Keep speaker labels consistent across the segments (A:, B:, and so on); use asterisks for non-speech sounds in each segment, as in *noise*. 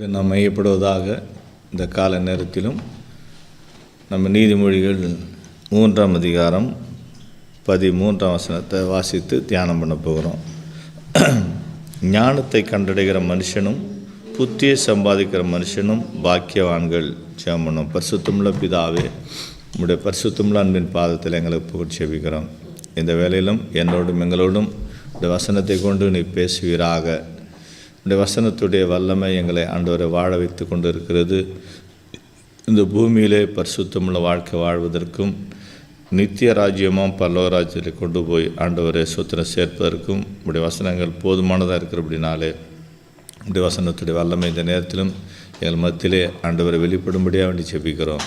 A: நாம் மையப்படுவதாக இந்த கால நேரத்திலும் நம்ம நீதிமொழிகள் மூன்றாம் அதிகாரம் பதிமூன்றாம் வசனத்தை வாசித்து தியானம் பண்ண போகிறோம். ஞானத்தை கண்டடைகிற மனுஷனும் புத்தியை சம்பாதிக்கிற மனுஷனும் பாக்கியவான்கள். ஜெபம் பரிசுத்தமுள்ள பிதாவே நம்முடைய பரிசுத்தமுள்ள அன்பின் பாதத்தில் எங்களுக்கு புகழ் செபிக்கிறோம். இந்த வேலையிலும் என்னோடும் எங்களோடும் இந்த வசனத்தை கொண்டு நீ பேசுவீராக. உடைய வசனத்துடைய வல்லமை எங்களை ஆண்டவரை வாழ வைத்து கொண்டு இருக்கிறது இந்த பூமியிலே பரிசுத்தமுள்ள வாழ்க்கை வாழ்வதற்கும் நித்திய ராஜ்யமும் பல்லவராஜ்யத்தை கொண்டு போய் ஆண்டவரை சுத்திரம் சேர்ப்பதற்கும் உடைய வசனங்கள் போதுமானதாக இருக்கிறபடினாலே உடைய வசனத்துடைய வல்லமை இந்த நேரத்திலும் எங்கள் மத்தியிலே ஆண்டவரை வெளிப்படும்படியாக வேண்டி செபிக்கிறோம்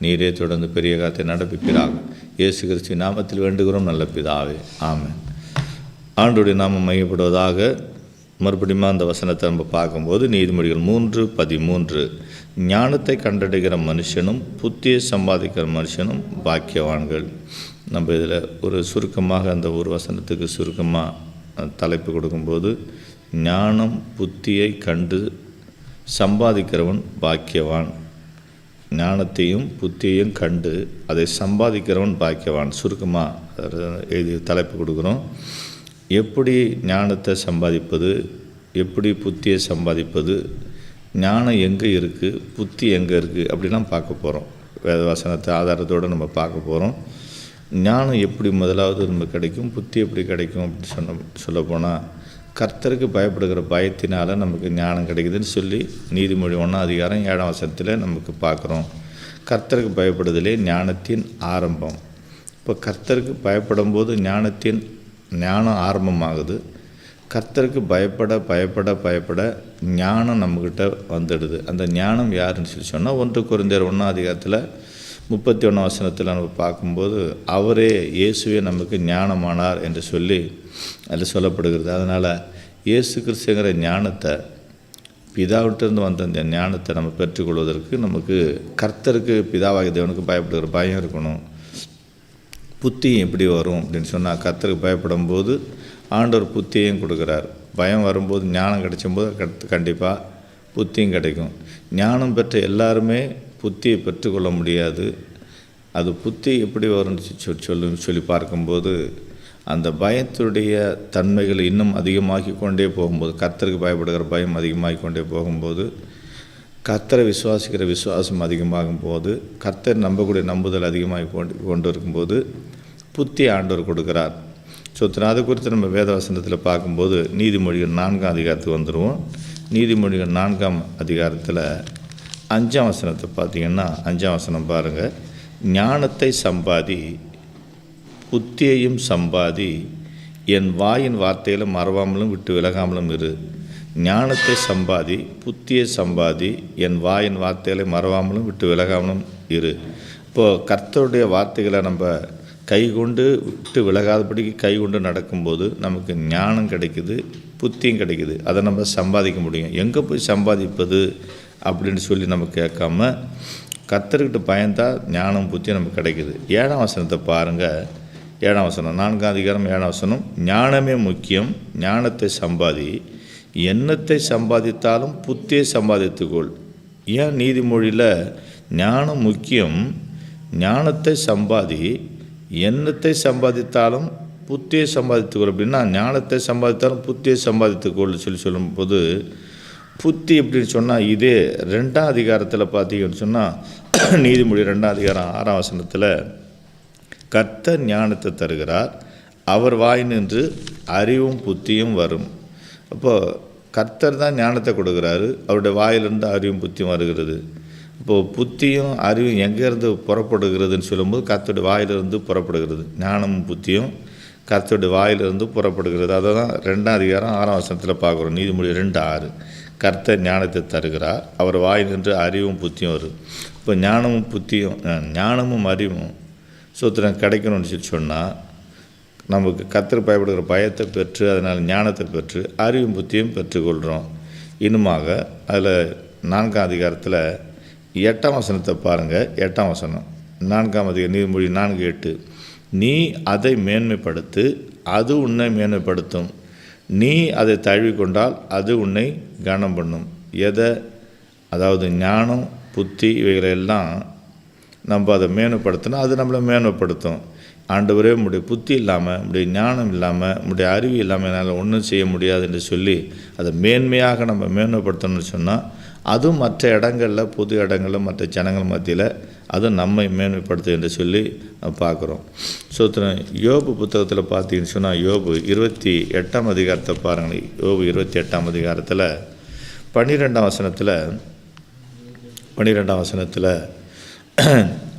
A: நீரே தொடர்ந்து பெரிய காத்தை நடப்பிக்கிறாங்க இயேசு கிறிஸ்து நாமத்தில் வேண்டுகிறோம் நல்ல பிதாவே. ஆமாம் ஆண்டுடைய நாமம் மையப்படுவதாக மறுபடியும் அந்த வசனத்தை நம்ம பார்க்கும்போது நீதிமொழிகள் மூன்று பதிமூன்று ஞானத்தை கண்டடைகிற மனுஷனும் புத்தியை சம்பாதிக்கிற மனுஷனும் பாக்கியவான்கள். நம்ம இதில் ஒரு சுருக்கமாக அந்த ஒரு வசனத்துக்கு சுருக்கமாக தலைப்பு கொடுக்கும்போது ஞானம் புத்தியை கண்டு சம்பாதிக்கிறவன் பாக்கியவான். ஞானத்தையும் புத்தியையும் கண்டு அதை சம்பாதிக்கிறவன் பாக்கியவான். சுருக்கமாக எழுதி தலைப்பு கொடுக்குறோம். எப்படி ஞானத்தை சம்பாதிப்பது எப்படி புத்தியை சம்பாதிப்பது ஞானம் எங்கே இருக்குது புத்தி எங்கே இருக்குது அப்படிலாம் பார்க்க போகிறோம் வேதவாசனத்தை ஆதாரத்தோடு நம்ம பார்க்க போகிறோம் ஞானம் எப்படி முதலாவது நம்ம கிடைக்கும் புத்தி எப்படி கிடைக்கும் அப்படின்னு சொன்ன சொல்லப்போனால் கர்த்தருக்கு பயப்படுகிற பயத்தினால் நமக்கு ஞானம் கிடைக்குதுன்னு சொல்லி நீதிமொழி ஒன்றாம் அதிகாரம் ஏழாம் வசனத்தில் நமக்கு பார்க்குறோம். கர்த்தருக்கு பயப்படுதலே ஞானத்தின் ஆரம்பம். இப்போ கர்த்தருக்கு பயப்படும் போது ஞானத்தின் ஞானம் ஆரம்பமாகுது. கர்த்தருக்கு பயப்பட பயப்பட பயப்பட ஞானம் நம்மக்கிட்ட வந்துடுது. அந்த ஞானம் யாருன்னு சொல்லி சொன்னால் ஒன்று குறைந்தர் ஒன்றாம் அதிகாரத்தில் முப்பத்தி ஒன்றாம் வசனத்தில் நம்ம பார்க்கும்போது அவரே இயேசுவே நமக்கு ஞானமானார் என்று சொல்லி அதில் சொல்லப்படுகிறது. அதனால் இயேசு கிறிஸ்துங்கிற ஞானத்தை பிதாவிட்டிருந்து வந்த அந்த ஞானத்தை நம்ம பெற்றுக்கொள்வதற்கு நமக்கு கர்த்தருக்கு பிதாவாகிய தேவனுக்கு பயப்படுகிற பயம் இருக்கணும். புத்தி எப்படி வரும் அப்படின்னு சொன்னால் கத்தருக்கு பயப்படும் போது ஆண்டவர் புத்தியையும் கொடுக்குறார். பயம் வரும்போது ஞானம் கிடைச்சும்போது கட் கண்டிப்பாக புத்தியும் கிடைக்கும். ஞானம் பெற்ற எல்லாருமே புத்தியை பெற்றுக்கொள்ள முடியாது. அது புத்தி எப்படி வரும்னு சொல் சொல்லி சொல்லி பார்க்கும்போது அந்த பயத்துடைய தன்மைகள் இன்னும் அதிகமாகி கொண்டே போகும்போது கத்தருக்கு பயப்படுகிற பயம் அதிகமாகி கொண்டே போகும்போது கத்தரை விசுவாசிக்கிற விசுவாசம் அதிகமாகும் போது கத்தர் நம்பக்கூடிய நம்புதல் அதிகமாகி கொண்டு கொண்டு இருக்கும்போது புத்தி ஆண்டவர் கொடுக்குறார். ஸோ அது குறித்து நம்ம வேதவசனத்தில் பார்க்கும்போது நீதிமொழிகள் நான்காம் அதிகாரத்துக்கு வந்துடுவோம் நீதிமொழிகள் நான்காம் அதிகாரத்தில் அஞ்சாம் வசனத்தை பார்த்தீங்கன்னா அஞ்சாம் வசனம் பாருங்கள் ஞானத்தை சம்பாதி புத்தியையும் சம்பாதி என் வாயின் வார்த்தையில் மறவாமலும் விட்டு விலகாமலும் இரு. ஞானத்தை சம்பாதி புத்தியை சம்பாதி என் வாயின் வார்த்தைகளை மறவாமலும் விட்டு விலகாமலும் இரு. இப்போது கர்த்தருடைய வார்த்தைகளை நம்ம கை கொண்டு விட்டு விலகாதபடிக்கு கை கொண்டு நடக்கும்போது நமக்கு ஞானம் கிடைக்குது புத்தியும் கிடைக்குது. அதை நம்ம சம்பாதிக்க முடியும். எங்கே போய் சம்பாதிப்பது அப்படின்னு சொல்லி நம்ம கேட்காம கத்தர்கிட்ட பயந்தால் ஞானம் புத்தி நமக்கு கிடைக்குது. ஏழாம் வசனத்தை பாருங்கள் ஏழாம் வசனம் நான்காம் அதிகாரம் ஏழாம் வசனம். ஞானமே முக்கியம். ஞானத்தை சம்பாதி. எண்ணத்தை சம்பாதித்தாலும் புத்தியை சம்பாதித்துக்கொள். ஏன் நீதிமொழியில் ஞானம் முக்கியம்? ஞானத்தை சம்பாதி. எண்ணத்தை சம்பாதித்தாலும் புத்தியை சம்பாதித்துக்கொள் அப்படின்னா ஞானத்தை சம்பாதித்தாலும் புத்தியை சம்பாதித்துக்கொள் சொல்லி சொல்லும்போது புத்தி எப்படின்னு சொன்னால் இதே ரெண்டாம் அதிகாரத்தில் பார்த்தீங்கன்னு சொன்னால் *clears throat* நீதிமொழி ரெண்டாம் அதிகாரம் ஆறாம் வசனத்தில் கர்த்தர் ஞானத்தை தருகிறார் அவர் வாய் நின்று அறிவும் புத்தியும் வரும். அப்போது கர்த்தர் தான் ஞானத்தை கொடுக்குறாரு அவருடைய வாயிலிருந்து அறிவும் புத்தியும் வருகிறது. இப்போது புத்தியும் அறிவும் எங்கேருந்து புறப்படுகிறதுன்னு சொல்லும்போது கர்த்தருடைய வாயிலிருந்து புறப்படுகிறது. ஞானமும் புத்தியும் கர்த்தருடைய வாயிலிருந்து புறப்படுகிறது. அதை தான் ரெண்டாம் அதிகாரம் ஆறாம் வசனத்தில் பார்க்குறோம். நீதிமொழி ரெண்டு ஆறு. கர்த்தர் ஞானத்தை தருகிறார். அவர் வாய் அறிவும் புத்தியும் வரும். இப்போ ஞானமும் புத்தியும் ஞானமும் அறிவும் சூத்திரம் கிடைக்கணும்னு சொல்லி சொன்னால் நமக்கு கத்தர் பயப்படுகிற பயத்தை பெற்று அதனால் ஞானத்தை பெற்று அறிவும் புத்தியும் பெற்றுக்கொள்கிறோம் இன்னுமாக அதில் நான்காம் அதிகாரத்தில் எட்டாம் வசனத்தை பாருங்கள் எட்டாம் வசனம். நான்காம் அதிக நீர்மொழி நான்கு எட்டு. நீ அதை மேன்மைப்படுத்து அது உன்னை மேன்மைப்படுத்தும். நீ அதை தழுவிக்கொண்டால் அது உன்னை கனம் பண்ணும் எதை? அதாவது ஞானம் புத்தி இவைகளெல்லாம் நம்ம அதை மேன்மைப்படுத்தினா அது நம்மளை மேன்மைப்படுத்தும். ஆண்டவரே நம்முடைய புத்தி இல்லாமல் உம்முடைய ஞானம் இல்லாமல் உடைய அறிவு இல்லாமல் என்னால் ஒன்றும் செய்ய முடியாது என்று சொல்லி அதை மேன்மையாக நம்ம மேன்மைப்படுத்தணும்னு சொன்னால் அதுவும் மற்ற இடங்களில் பொது இடங்களில் மற்ற ஜனங்கள் மத்தியில் அது நம்மை மேன்மைப்படுத்து என்று சொல்லி பார்க்குறோம். ஸோ யோபு புத்தகத்தில் பார்த்தீங்கன்னு சொன்னால் யோபு இருபத்தி எட்டாம் அதிகாரத்தை பாருங்கள். யோபு இருபத்தி எட்டாம் அதிகாரத்தில் பன்னிரெண்டாம் வசனத்தில் பன்னிரெண்டாம் வசனத்தில்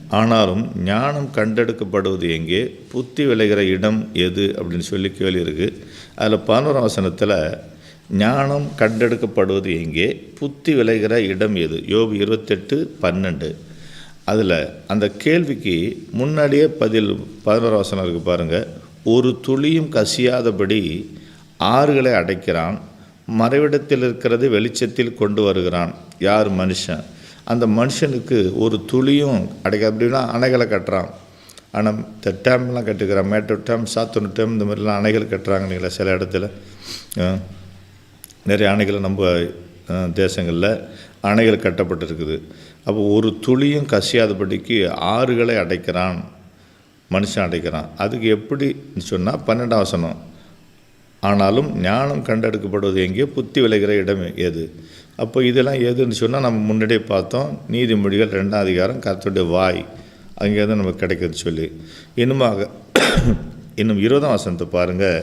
A: ஆனாலும் ஞானம் கண்டெடுக்கப்படுவது எங்கே? புத்தி விளைகிற இடம் எது? அப்படின்னு சொல்லி கேள்வி இருக்குது அதில் பதினோராம் வசனத்தில் ஞானம் கண்டெடுக்கப்படுவது எங்கே? புத்தி விளைகிற இடம் எது? யோபு இருபத்தெட்டு பன்னெண்டு. அதில் அந்த கேள்விக்கு முன்னாடியே பதில் பதினோரு வசனம் இருக்குது பாருங்கள் ஒரு துளியும் கசியாதபடி ஆறுகளை அடைக்கிறான். மறைவிடத்தில் இருக்கிறது வெளிச்சத்தில் கொண்டு வருகிறான். யார் மனுஷன்? அந்த மனுஷனுக்கு ஒரு துளியும் அடைக்க அப்படின்னா அணைகளை கட்டுறான். ஆனால் இந்த டேம்லாம் கட்டுக்கிறான் மேட்டூர் டேம் சாத்தூர் டேம் இந்த மாதிரிலாம் அணைகள் கட்டுறாங்க இல்லைங்களா சில இடத்துல. நிறைய அணைகளை நம்ம தேசங்களில் அணைகள் கட்டப்பட்டிருக்குது. அப்போ ஒரு துளியும் கசியாதபடிக்கு ஆறுகளை அடைக்கிறான் மனுஷன் அடைக்கிறான். அதுக்கு எப்படி சொன்னால் பன்னெண்டாம் வசனம். ஆனாலும் ஞானம் கண்டெடுக்கப்படுவது எங்கே? புத்தி விளைகிற இடம் எது? அப்போ இதெல்லாம் எதுன்னு சொன்னால் நம்ம முன்னாடியே பார்த்தோம் நீதிமொழிகள் ரெண்டாம் அதிகாரம் கருத்துடைய வாய் அங்கேருந்து நமக்கு கிடைக்குதுன்னு சொல்லி. இன்னுமாக இன்னும் இருபதாம் வசனத்தை பாருங்கள்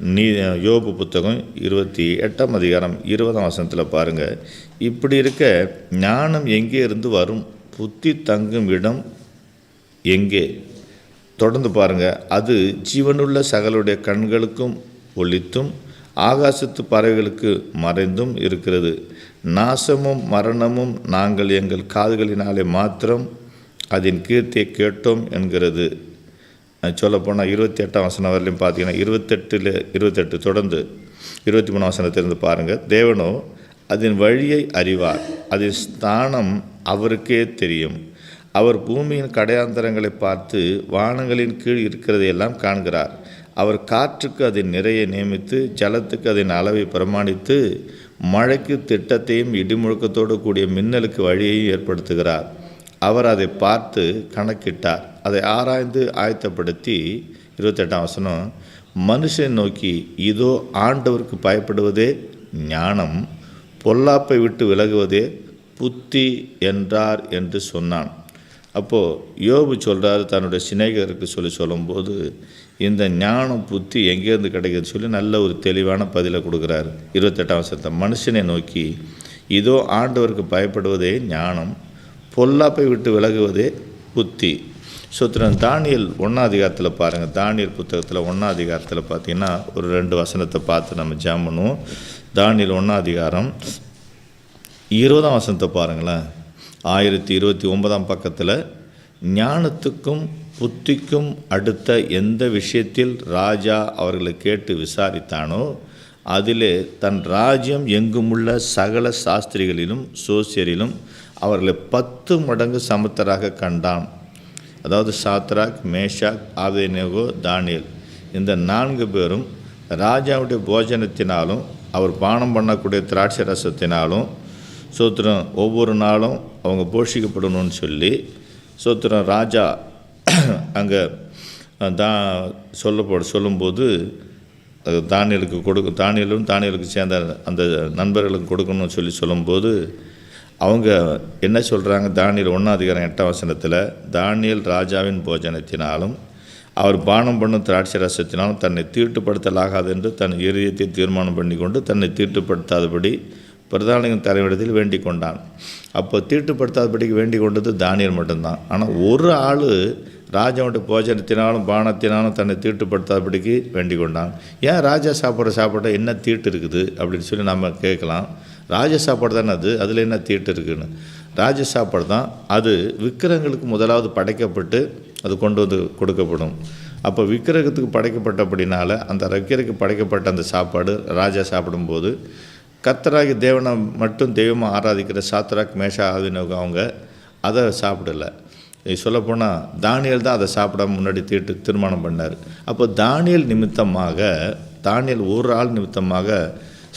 A: நீ யோபு புத்தகம் இருபத்தி எட்டாம் அதிகாரம் இருபதாம் வசனத்தில் பாருங்கள் இப்படி இருக்க ஞானம் எங்கே இருந்து வரும்? புத்தி தங்கும் இடம் எங்கே? தொடர்ந்து பாருங்கள் அது ஜீவனுள்ள சகலுடைய கண்களுக்கும் ஒளித்தும் ஆகாசத்து பறவைகளுக்கு மறைந்தும் இருக்கிறது. நாசமும் மரணமும் நாங்கள் எங்கள் காதுகளினாலே மாத்திரம் அதன் கீர்த்தியை கேட்டோம் என்கிறது. சொல்லப்போனால் இருபத்தி எட்டாம் வசனம் வரலையும் பார்த்தீங்கன்னா இருபத்தெட்டில் இருபத்தெட்டு தொடர்ந்து இருபத்தி மூணு வசனத்திலிருந்து பாருங்கள் தேவனோ அதன் வழியை அறிவார். அதன் ஸ்தானம் அவருக்கே தெரியும். அவர் பூமியின் கடையாந்தரங்களை பார்த்து வானங்களின் கீழ் இருக்கிறதையெல்லாம் காண்கிறார். அவர் காற்றுக்கு அதன் நிறைய நியமித்து ஜலத்துக்கு அதன் அளவை பிரமாணித்து மழைக்கு திட்டத்தையும் இடிமுழக்கத்தோடு கூடிய மின்னலுக்கு வழியையும் ஏற்படுத்துகிறார். அவர் அதை பார்த்து கணக்கிட்டார். அதை ஆராய்ந்து ஆயத்தப்படுத்தி இருபத்தெட்டாம் வசனம் மனுஷன் நோக்கி இதோ ஆண்டவருக்கு பயப்படுவதே ஞானம் பொல்லாப்பை விட்டு விலகுவதே புத்தி என்றார் என்று சொன்னான். அப்போது யோபு சொல்கிறாரு தன்னுடைய சிநேகருக்கு சொல்லி சொல்லும்போது இந்த ஞானம் புத்தி எங்கேருந்து கிடைக்குதுன்னு சொல்லி நல்ல ஒரு தெளிவான பதிலை கொடுக்குறாரு. இருபத்தெட்டாம் வருஷத்தை மனுஷனை நோக்கி இதோ ஆண்டவருக்கு பயப்படுவதே ஞானம் பொல்லாப்பை விட்டு விலகுவதே புத்தி. சூத்திரன் தானியல் ஒன்றாம் அதிகாரத்தில் பாருங்கள் தானியல் புத்தகத்தில் ஒன்றாம் அதிகாரத்தில் பார்த்தீங்கன்னா ஒரு ரெண்டு வசனத்தை பார்த்து நம்ம ஜாம் பண்ணுவோம். தானியல் ஒன்றாம் அதிகாரம் இருபதாம் வசனத்தை பாருங்களேன். ஆயிரத்தி இருபத்தி ஒன்பதாம் பக்கத்தில் ஞானத்துக்கும் புத்திக்கும் அடுத்த எந்த விஷயத்தில் ராஜா அவர்களை கேட்டு விசாரித்தானோ அதிலே தன் ராஜ்யம் எங்குமுள்ள சகல சாஸ்திரிகளிலும் சோசியரிலும் அவர்களை பத்து மடங்கு சமத்தராக கண்டான். அதாவது சாத்ராக் மேஷாக் ஆவேனேகோ தானியல். இந்த நான்கு பேரும் ராஜாவுடைய போஜனத்தினாலும் அவர் பானம் பண்ணக்கூடிய திராட்சை ரசத்தினாலும் சோத்திரம் ஒவ்வொரு நாளும் அவங்க போஷிக்கப்படணும்னு சொல்லி சோத்திரம் ராஜா அங்கே தான் சொல்லப்பட சொல்லும்போது அது தானியலுக்கு கொடுக்க தானியலும் தானியலுக்கு சேர்ந்த அந்த நண்பர்களுக்கு கொடுக்கணும்னு சொல்லி சொல்லும்போது அவங்க என்ன சொல்கிறாங்க தானியல் ஒன்றாதிகாரம் எட்டாம் வசனத்தில் தானியல் ராஜாவின் போஜனத்தினாலும் அவர் பானம் பண்ணும் திராட்சை ரசத்தினாலும் தன்னை தீட்டுப்படுத்தலாகாது என்று தன் இருதயத்தை தீர்மானம் பண்ணி கொண்டு தன்னை தீட்டுப்படுத்தாதபடி பிரதானியின் தலைவரிடத்தில் வேண்டிக் கொண்டான். அப்போ தீட்டுப்படுத்தாதபடிக்கு வேண்டிக் கொண்டது தானியல் மட்டும்தான். ஆனால் ஒரு ஆள் ராஜாவோட போஜனத்தினாலும் பானத்தினாலும் தன்னை தீட்டுப்படுத்தாதபடிக்கு வேண்டிக் கொண்டான். ஏன் ராஜா சாப்பிட்ற சாப்பாட்டை என்ன தீட்டு இருக்குது? அப்படின்னு சொல்லி நம்ம கேட்கலாம். ராஜ சாப்பாடு தானே அது? அதில் என்ன தீட்டு இருக்குன்னு? ராஜ சாப்பாடு தான் அது விக்கிரகங்களுக்கு முதலாவது படைக்கப்பட்டு அது கொண்டு வந்து கொடுக்கப்படும். அப்போ விக்கிரகத்துக்கு படைக்கப்பட்டபடினால அந்த விக்கிரக்கு படைக்கப்பட்ட அந்த சாப்பாடு ராஜா சாப்பிடும்போது கத்தராகி தேவனை மட்டும் தெய்வமாக ஆராதிக்கிற சாத்ராக் மேஷா ஆவினவங்க அவங்க அதை சாப்பிடலை. சொல்லப்போனால் தானியல் தான் அதை சாப்பிடாம முன்னாடி தீட்டு தீர்மானம் பண்ணார். அப்போ தானியல் நிமித்தமாக தானியல் ஒரு ஆள் நிமித்தமாக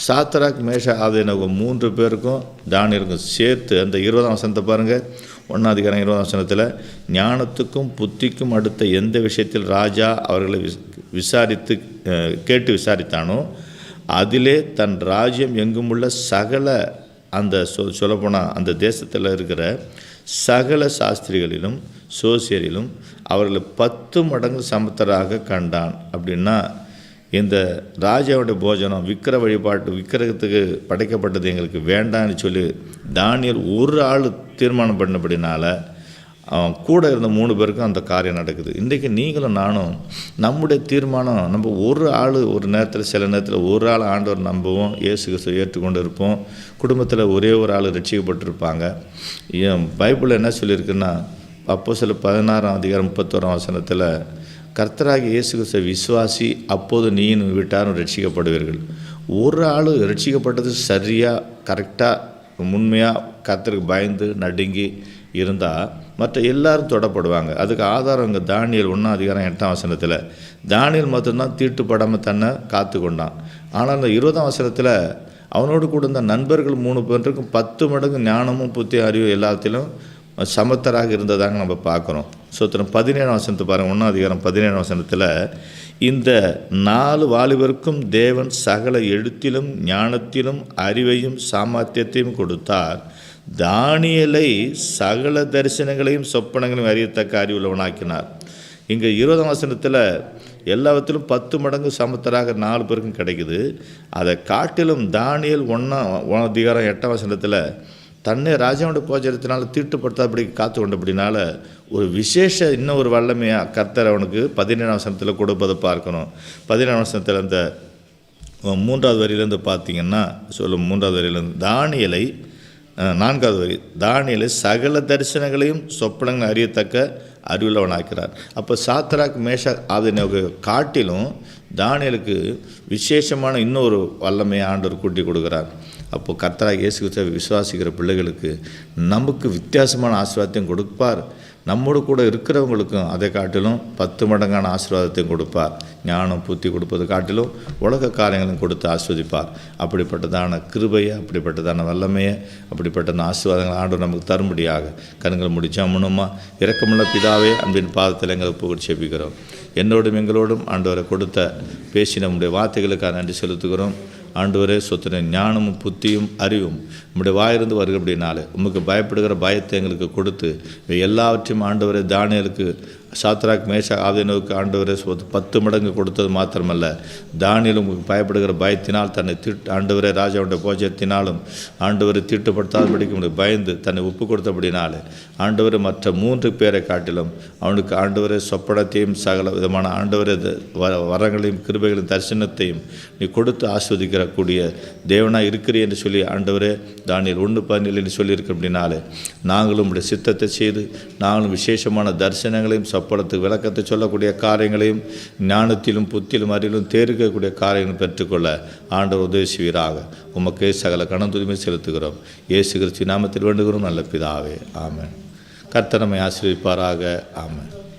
A: சாத்தராக் மேஷ ஆதீனவங்க மூன்று பேருக்கும் தானியருக்கும் சேர்த்து அந்த இருபதாம் வசனத்தை பாருங்கள் ஒன்றாதிகாரம் இருபதாம் வசனத்தில் ஞானத்துக்கும் புத்திக்கும் அடுத்த எந்த விஷயத்தில் ராஜா அவர்களை விஸ் விசாரித்து கேட்டு விசாரித்தானோ அதிலே தன் ராஜ்யம் எங்குமுள்ள சகல அந்த சொ சொல்லப்போனால் அந்த தேசத்தில் இருக்கிற சகல சாஸ்திரிகளிலும் சோசியரிலும் அவர்களை பத்து மடங்கு சமத்தராக கண்டான். அப்படின்னா இந்த ராஜாவுடைய போஜனம் விக்கிர வழிபாட்டு விக்கிரகத்துக்கு படைக்கப்பட்டது எங்களுக்கு வேண்டாம்னு சொல்லி தானியல் ஒரு ஆள் தீர்மானம் பண்ணபடினால அவன் கூட இருந்த மூணு பேருக்கும் அந்த காரியம் நடக்குது. இன்றைக்கு நீங்களும் நானும் நம்முடைய தீர்மானம் நம்ம ஒரு ஆள் ஒரு நேரத்தில் சில நேரத்தில் ஒரு ஆள் ஆண்டவர் நம்புவோம் இயேசு கிறிஸ்துவை ஏற்றுக்கொண்டு இருப்போம் குடும்பத்தில் ஒரே ஒரு ஆள் ரட்சிக்கப்பட்டிருப்பாங்க. ஏன் பைபிள் என்ன சொல்லியிருக்குன்னா அப்போ சில பதினாறாம் அதிகாரம் முப்பத்தோராம் வசனத்தில் கர்த்தராகி இயேசு கிறிஸ்த விசுவாசி அப்போது நீயும் வீட்டாரும் ரட்சிக்கப்படுவீர்கள் ஒரு ஆள் ரட்சிக்கப்பட்டது சரியாக கரெக்டாக உண்மையாக கர்த்தருக்கு பயந்து நடுங்கி இருந்தால் மற்ற எல்லாரும் தொடப்படுவாங்க. அதுக்கு ஆதாரம் இங்கே தானியல் ஒன்றாம் அதிகாரம் எட்டாம் வசனத்தில். தானியல் மட்டும்தான் தீட்டுப்படாமல் தன்னை காத்து கொண்டான். ஆனால் அந்த இருபதாம் வசனத்தில் அவனோடு கூட இருந்த நண்பர்கள் மூணு பேருக்கும் பத்து மடங்கு ஞானமும் புத்தி அறிவு எல்லாத்திலும் சமத்தராக இருந்ததாக நம்ம பார்க்குறோம் சோத்திரம் பதினேழாம் வசனத்தை பாருங்கள் ஒன்றாம் அதிகாரம் பதினேழாம் வசனத்தில் இந்த நாலு வாலிபருக்கும் தேவன் சகல எழுத்திலும் ஞானத்திலும் அறிவையும் சாமர்த்தியத்தையும் கொடுத்தார். தானியலை சகல தரிசனங்களையும் சொப்பனங்களையும் அறியத்தக்க அறிவுள்ளவனாக்கினார். இங்கே இருபதாம் வசனத்தில் எல்லாவற்றிலும் பத்து மடங்கு சமத்தராக நாலு பேருக்கும் கிடைக்குது. அதை காட்டிலும் தானியல் ஒன்றாம் அதிகாரம் எட்டாம் வசனத்தில் தன்னை ராஜாவுடைய போஜனத்தினால தீட்டுப்படுத்தாதபடி காத்து கொண்டபடினால ஒரு விசேஷ இன்னும் ஒரு வல்லமையாக கர்த்தர் அவனுக்கு பதினேழாம் வசனத்தில் கொடுப்பதை பார்க்கணும். பதினேழாம் வசனத்தில் அந்த மூன்றாவது வரியிலேருந்து பார்த்தீங்கன்னா சொல்லும் மூன்றாவது வரியிலேருந்து தானியலை நான்காவது வரி தானியலை சகல தரிசனங்களையும் சொப்பனங்கள் அறியத்தக்க அறிவுள்ளவனாக்கிறார் அப்போ சாத்ராக் மேஷா ஆதினவுக்கு காட்டிலும் தானியலுக்கு விசேஷமான இன்னொரு வல்லமையை ஆண்டவர் கூட்டி கொடுக்குறார். அப்போ கர்த்தராக இயேசு கிறிஸ்துவை விசுவாசிக்கிற பிள்ளைகளுக்கு நமக்கு வித்தியாசமான ஆசீர்வாதத்தையும் கொடுப்பார். நம்மோடு கூட இருக்கிறவங்களுக்கும் அதை காட்டிலும் பத்து மடங்கான ஆசீர்வாதத்தையும் கொடுப்பார். ஞானம் புத்தி கொடுப்பது காட்டிலும் உலக காரியங்களும் கொடுத்து ஆஸ்வதிப்பார் அப்படிப்பட்டதான கிருபையை அப்படிப்பட்டதான வல்லமையை அப்படிப்பட்ட ஆசீர்வாதங்கள் ஆண்டு நமக்கு தரும்படியாக கண்கள் முடிச்சா முன்னுமா இறக்கமுள்ள பிதாவே அன்பின் பாதத்தில் எங்களை புகழ் செபிக்கிறோம் என்னோடும் எங்களோடும் ஆண்டவரை கொடுத்த பேசி நம்முடைய வார்த்தைகளுக்காக நன்றி செலுத்துகிறோம். ஆண்டவரே சொத்துன ஞானமும் புத்தியும் அறிவும் நம்முடைய வாயிருந்து வருகிறபடினாலே உமக்கு பயப்படுகிற பயத்தை எங்களுக்கு கொடுத்து இவை எல்லாவற்றையும் ஆண்டவரே தானியலுக்கு சாத்ராக் மேஷா ஆதினவுக்கு ஆண்டவரே பத்து மடங்கு கொடுத்தது மாத்திரமல்ல. தானியில் உங்களுக்கு பயப்படுகிற பயத்தினால் தன்னை திட்டு ஆண்டவரே ராஜாவுடைய போஜத்தினாலும் ஆண்டவரை தீட்டுப்படுத்தாதபடிக்கு உங்களுக்கு பயந்து தன்னை ஒப்பு கொடுத்தபடினாலே ஆண்டவர் மற்ற மூன்று பேரை காட்டிலும் அவனுக்கு ஆண்டவரே சொப்படத்தையும் சகல விதமான ஆண்டவரே த- வ- வரங்களையும் கிருபைகளையும் தரிசனத்தையும் நீ கொடுத்து ஆஸ்வதிக்கிற கூடிய தேவனாக இருக்கிறீ என்று சொல்லி ஆண்டவரே தானியில் ஒன்று பதினேழு என்று சொல்லியிருக்க அப்படின்னாலே நாங்களும் உடைய சித்தத்தை செய்து நாங்களும் விசேஷமான தரிசனங்களையும் சொப்பனத்துக்கு விளக்கத்தை சொல்லக்கூடிய காரியங்களையும் ஞானத்திலும் புத்திலும் அறிவிலும் தேர்க்கக்கூடிய காரியங்களும் பெற்றுக்கொள்ள ஆண்டவர் உதவிசுவீராக செய்வீராக உமக்கே சகல கணந்துரிமை செலுத்துகிறோம். இயேசு கிறிஸ்து நாமத்தில் வேண்டுகிறோம். நல்ல பிதாவே. ஆமன். கர்த்தனமை ஆசிரியப்பாராக ஆமன்.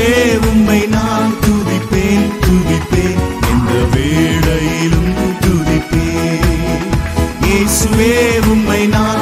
B: இயேசுவே உம்மை நான் துதிப்பேன் துதிப்பேன். எந்த வேளையிலும் துதிப்பேன். இயேசுவே உம்மை நான்